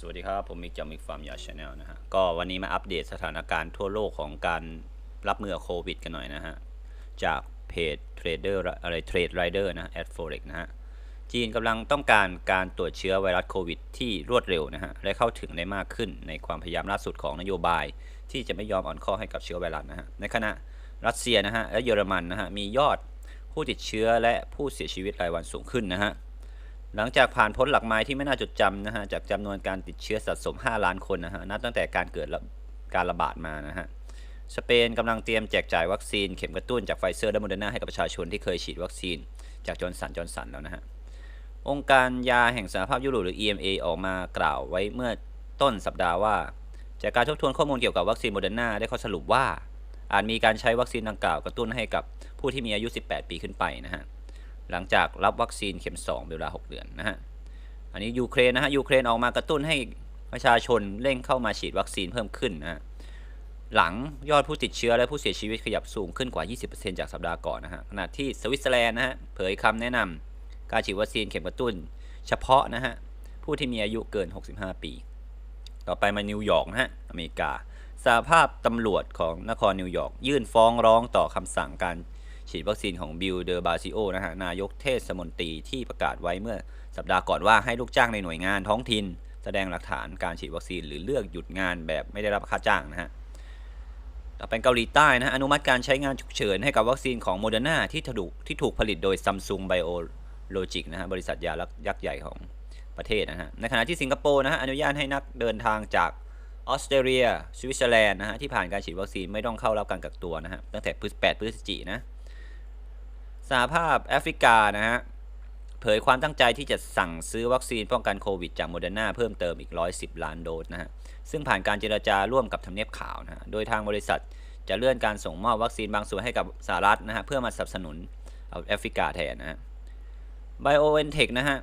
สวัสดีครับ ผมมิกจากมิกฟาร์มยาชาแนลนะฮะ ก็วันนี้มาอัปเดตสถานการณ์ทั่วโลกของการรับมือโควิดกันหน่อยนะฮะ จากเพจเทรดเดอร์อะไรเทรดไรเดอร์นะแอดโฟเร็กนะฮะ จีนกำลังต้องการการตรวจเชื้อไวรัสโควิดที่รวดเร็วนะฮะ และเข้าถึงได้มากขึ้นในความพยายามล่าสุดของนโยบาย ที่จะไม่ยอมอ่อนข้อให้กับเชื้อไวรัสนะฮะ ในขณะรัสเซียนะฮะและเยอรมันนะฮะมียอดผู้ติดเชื้อและผู้เสียชีวิตรายวันสูงขึ้นนะฮะ หลังจากผ่านพ้นหลักไม้ที่ไม่น่าจดจำนะฮะจากจำนวนการติดเชื้อสะสม 5 ล้านคนนะฮะนับตั้งแต่การเกิดการระบาดมานะฮะสเปนกำลังเตรียมแจกจ่ายวัคซีนเข็มกระตุ้นจากไฟเซอร์และโมเดอร์นาให้กับประชาชนที่เคยฉีดวัคซีน จากจอร์นสันจอร์นสันแล้วนะฮะองค์การยาแห่งสหภาพยุโรปหรือ EMA ออกมากล่าวไว้เมื่อต้นสัปดาห์ว่า จากการทบทวนข้อมูลเกี่ยวกับวัคซีนโมเดอร์นาได้ข้อสรุปว่าอาจมีการใช้วัคซีนดังกล่าวกระตุ้นให้กับผู้ที่มีอายุ 18 ปีขึ้นไปนะฮะ หลังจากรับวัคซีนเข็ม2เป็นเวลา 6 เดือนนะฮะ อันนี้ยูเครนนะฮะยูเครนออกมากระตุ้นให้ประชาชนเร่งเข้ามาฉีดวัคซีนเพิ่มขึ้นนะฮะหลังยอดผู้ติดเชื้อและผู้เสียชีวิตขยับสูงขึ้นกว่า 20%จากสัปดาห์ก่อนนะฮะขณะที่สวิตเซอร์แลนด์นะฮะเผยคำแนะนำการฉีดวัคซีนเข็มกระตุ้น เฉพาะนะฮะผู้ที่มีอายุเกิน 65 ปี ต่อไปมานิวยอร์กนะฮะอเมริกาสหภาพตำรวจของนครนิวยอร์กยื่นฟ้องร้องต่อคำสั่งการ ฉีดวัคซีนของบิลเดอร์บาซิโอนะฮะนายกเทศมนตรีที่ประกาศไว้เมื่อสัปดาห์ก่อนว่าให้ลูกจ้างในหน่วยงานท้องถิ่นแสดงหลักฐานการฉีดวัคซีนหรือเลือกหยุดงานแบบไม่ได้รับค่าจ้างนะฮะต่อไปเกาหลีใต้นะอนุมัติการใช้งานฉุกเฉินให้กับวัคซีนของโมเดอร์นาที่ถูกที่ถูกผลิตโดยซัมซุงไบโอโลจิกนะฮะบริษัทยายักษ์ใหญ่ของประเทศนะฮะในขณะที่สิงคโปร์นะฮะอนุญาตให้นักเดินทางจากออสเตรเลียสวิตเซอร์แลนด์นะฮะที่ผ่านการฉีดวัคซีนไม่ต้องเข้ารับการกักตัวนะฮะตั้งแต่8พฤศจิกนะ สหภาพแอฟริกานะฮะเผยความตั้งใจที่จะสั่งซื้อวัคซีนป้องกันโควิดจากโมเดอร์นาเพิ่มเติมอีก 110 ล้านโดสนะฮะซึ่งผ่านการเจรจาร่วมกับทำเนียบขาวนะฮะโดยทางบริษัทจะเลื่อนการส่งมอบวัคซีนบางส่วนให้กับสหรัฐนะฮะเพื่อมาสนับสนุนแอฟริกาแทนนะฮะ BioNTech นะฮะ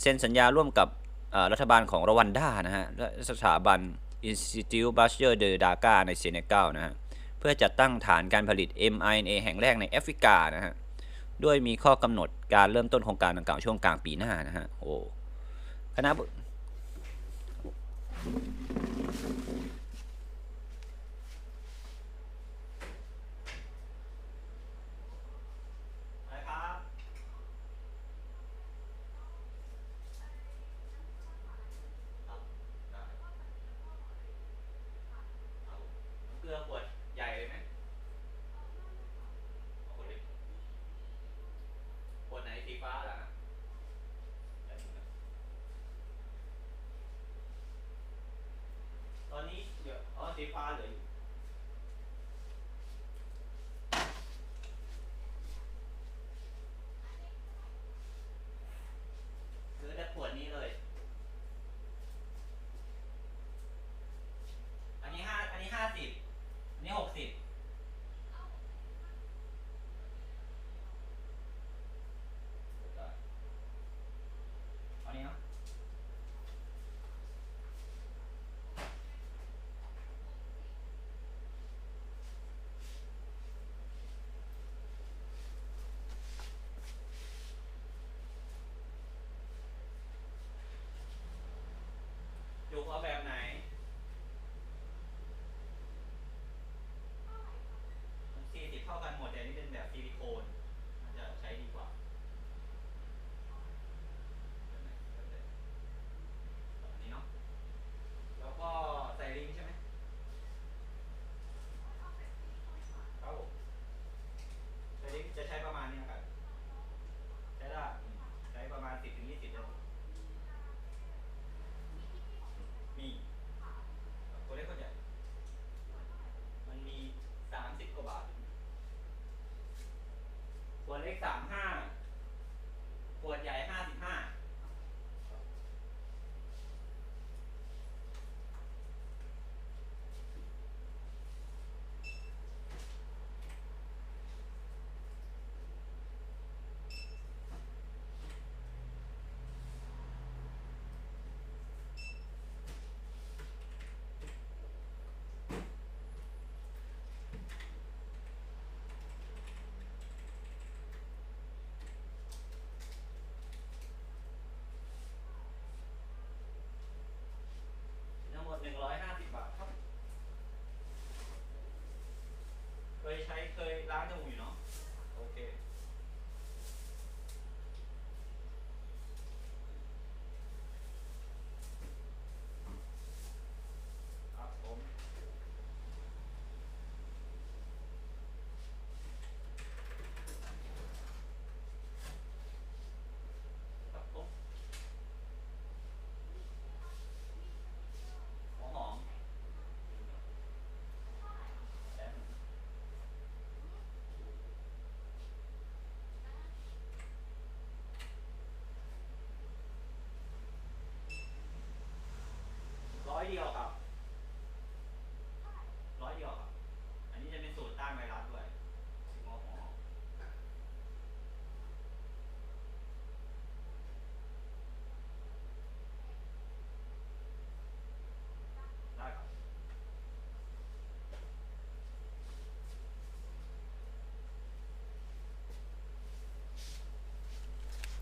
เซ็นสัญญาร่วมกับรัฐบาลของรวันดานะฮะและสถาบัน Institut Pasteur de Dakar ในเซเนกัลนะฮะเพื่อจัดตั้งฐานการผลิต mRNA แห่งแรกในแอฟริกานะฮะ ด้วยมีข้อกำหนดการเริ่มต้นโครงการดังกล่าวช่วงกลางปีหน้านะฮะ โอ้ คณะ 翻嚟。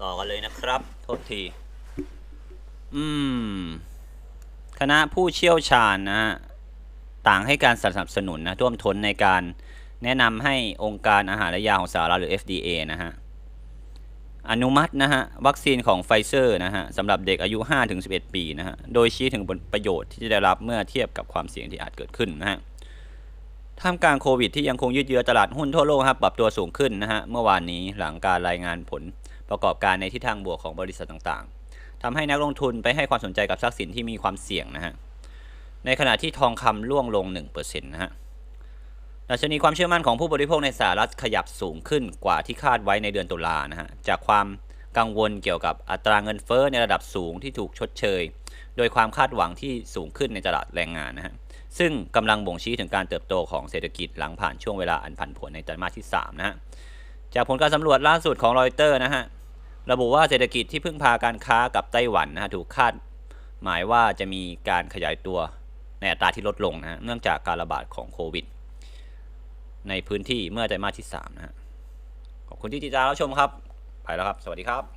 ต่อกันเลยนะครับ โทษที อืม คณะผู้เชี่ยวชาญนะฮะ ต่างให้การสนับสนุนนะท่วมท้นในการแนะนำให้องค์การอาหารและยาของสหรัฐหรือ FDA นะฮะ อนุมัตินะฮะ วัคซีนของไฟเซอร์นะฮะสำหรับเด็กอายุ 5-11 ปีนะฮะ โดยชี้ถึงผลประโยชน์ที่จะได้รับเมื่อเทียบกับความเสี่ยงที่อาจเกิดขึ้นนะฮะท่ามกลางโควิดที่ยังคงยืดเยื้อตลาดหุ้นทั่วโลกครับปรับตัวสูงขึ้นนะฮะเมื่อวานนี้หลังการรายงานผล ประกอบการในทิศทางบวกของบริษัทต่างๆทำให้นักลงทุนไปให้ความสนใจกับทรัพย์สินที่มีความเสี่ยงนะฮะ ในขณะที่ทองคำร่วงลง1%นะฮะดัชนีความเชื่อมั่นของผู้บริโภคในสหรัฐขยับสูงขึ้นกว่าที่คาดไว้ในเดือนตุลานะฮะ จากความกังวลเกี่ยวกับอัตราเงินเฟ้อในระดับสูงที่ถูกชดเชย โดยความคาดหวังที่สูงขึ้นในตลาดแรงงานนะฮะ ซึ่งกำลังบ่งชี้ถึงการเติบโตของเศรษฐกิจหลังผ่านช่วงเวลาอันผันผวนในไตรมาสที่3นะฮะ จากผลการสำรวจล่าสุดของรอยเตอร์นะฮะ ระบุว่าเศรษฐกิจที่พึ่งพาการค้ากับไต้หวันนะฮะถูกคาดหมายว่าจะมีการขยายตัวในอัตราที่ลดลงนะฮะเนื่องจากการระบาดของโควิด ในพื้นที่เมื่อไตรมาสที่3นะฮะขอบคุณที่ติดตามรับชมครับ ไปแล้วครับ สวัสดีครับ